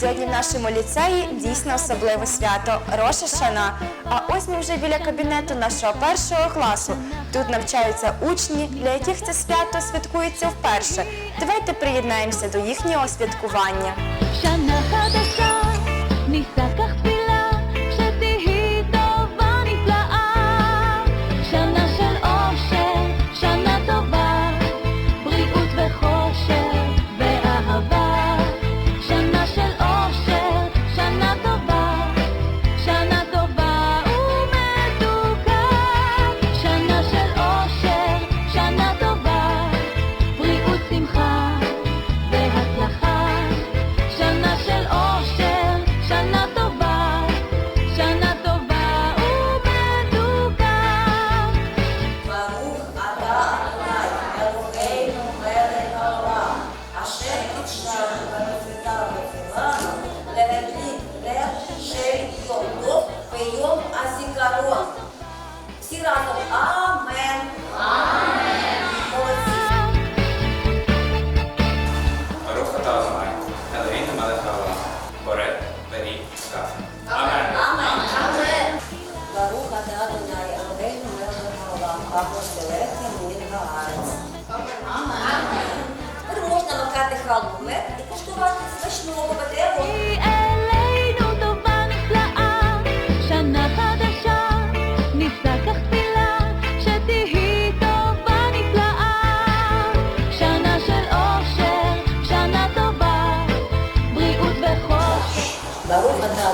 Сьогодні в нашому ліцеї дійсно особливе свято Роша А ось ми вже біля кабінету нашого першого класу. Тут навчаються учні, для яких це свято святкується вперше. Давайте приєднаємося до їхнього святкування.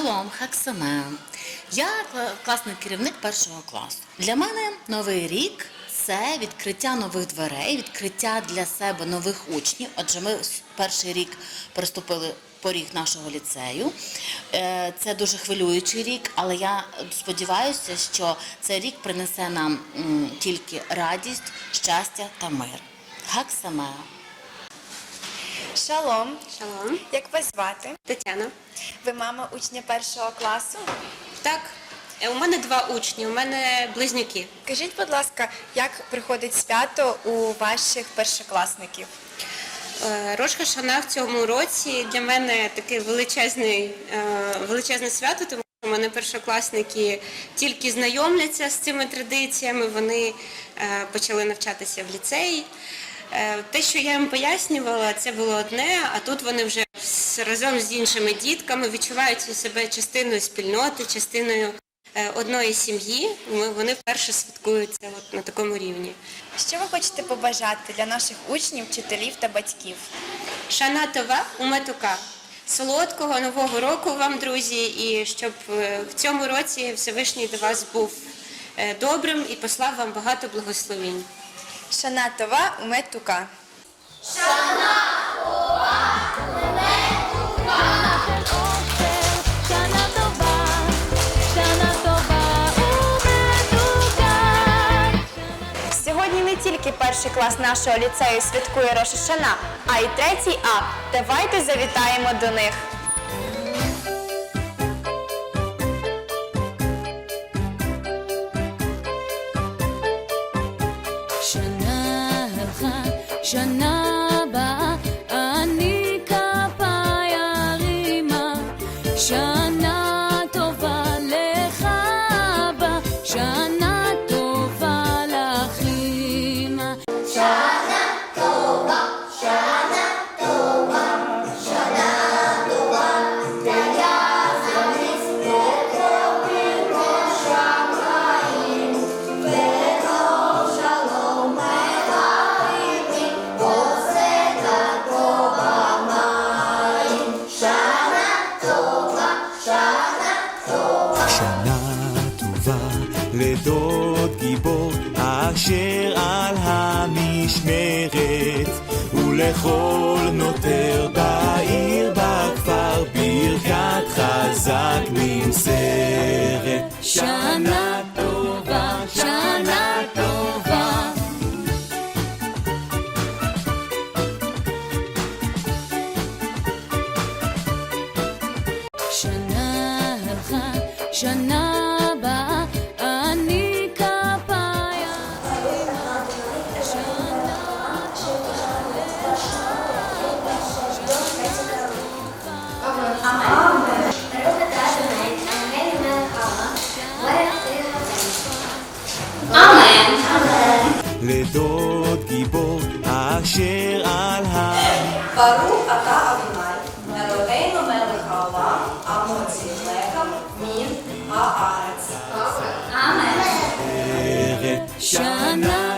Шалом, Хаксаме. Я класний керівник першого класу. Для мене новий рік це відкриття нових дверей, відкриття для себе нових учнів. Отже, ми перший рік приступили поріг нашого ліцею. Е, це дуже хвилюючий рік, але я сподіваюся, що цей рік принесе нам тільки радість, щастя та мир. Хаксаме. Шалом. Шалом. Як вас звати? Тетяна. Ви мама учня першого класу? Так, е, у мене два учні, у мене близнюки. Кажіть, будь ласка, як приходить свято у ваших першокласників? Е, Рожка Шана в цьому році для мене таке величезне, величезне свято, тому що у мене першокласники тільки знайомляться з цими традиціями, вони е, почали навчатися в ліцеї. Те, що я їм пояснювала, це було одне, а тут вони вже разом з іншими дітками, відчуваючи себе частиною спільноти, частиною е, одної сім'ї. Вони вперше святкуються на такому рівні. Що ви хочете побажати для наших учнів, вчителів та батьків? Шана това у метука. Солодкого нового року вам, друзі, і щоб е, в цьому році Всевишній до вас був е, добрим і послав вам багато благословінь. Шана това у метука. перший клас нашого ліцею святкує Рошашана, а й третій А. Давайте завітаємо до них. לדוד גיבור, אשר על המשמרת, ולכל נותר בעיר, בכפר, ברכת חזק נמסרת. שנה טובה, שנה טובה. שנה הלכה, שנה באה. לדוד גיבור אשר על ה... ברוך אתה אדוני, אלוהינו מלך העולם, המוציא לחם מן הארץ. שנה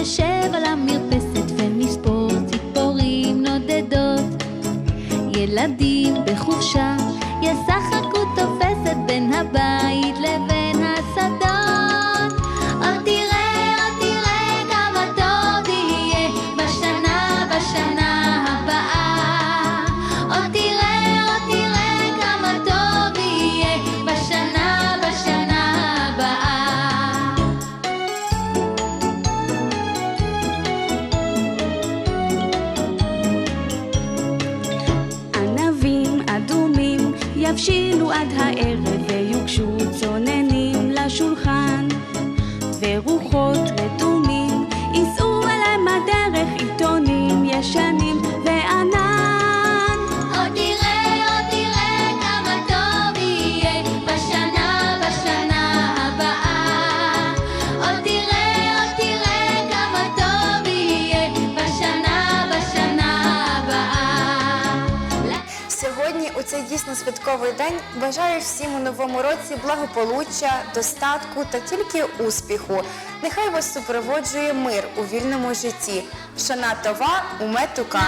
נשב על המרפסת ונספור ציפורים נודדות. ילדים בחופשה ישחקו יבשילו עד הערב ויוגשו צוננים לשולחן ורוחות Сьогодні у цей дійсно святковий день бажаю всім у новому році благополуччя, достатку та тільки успіху. Нехай вас супроводжує мир у вільному житті. Шана това уме тука.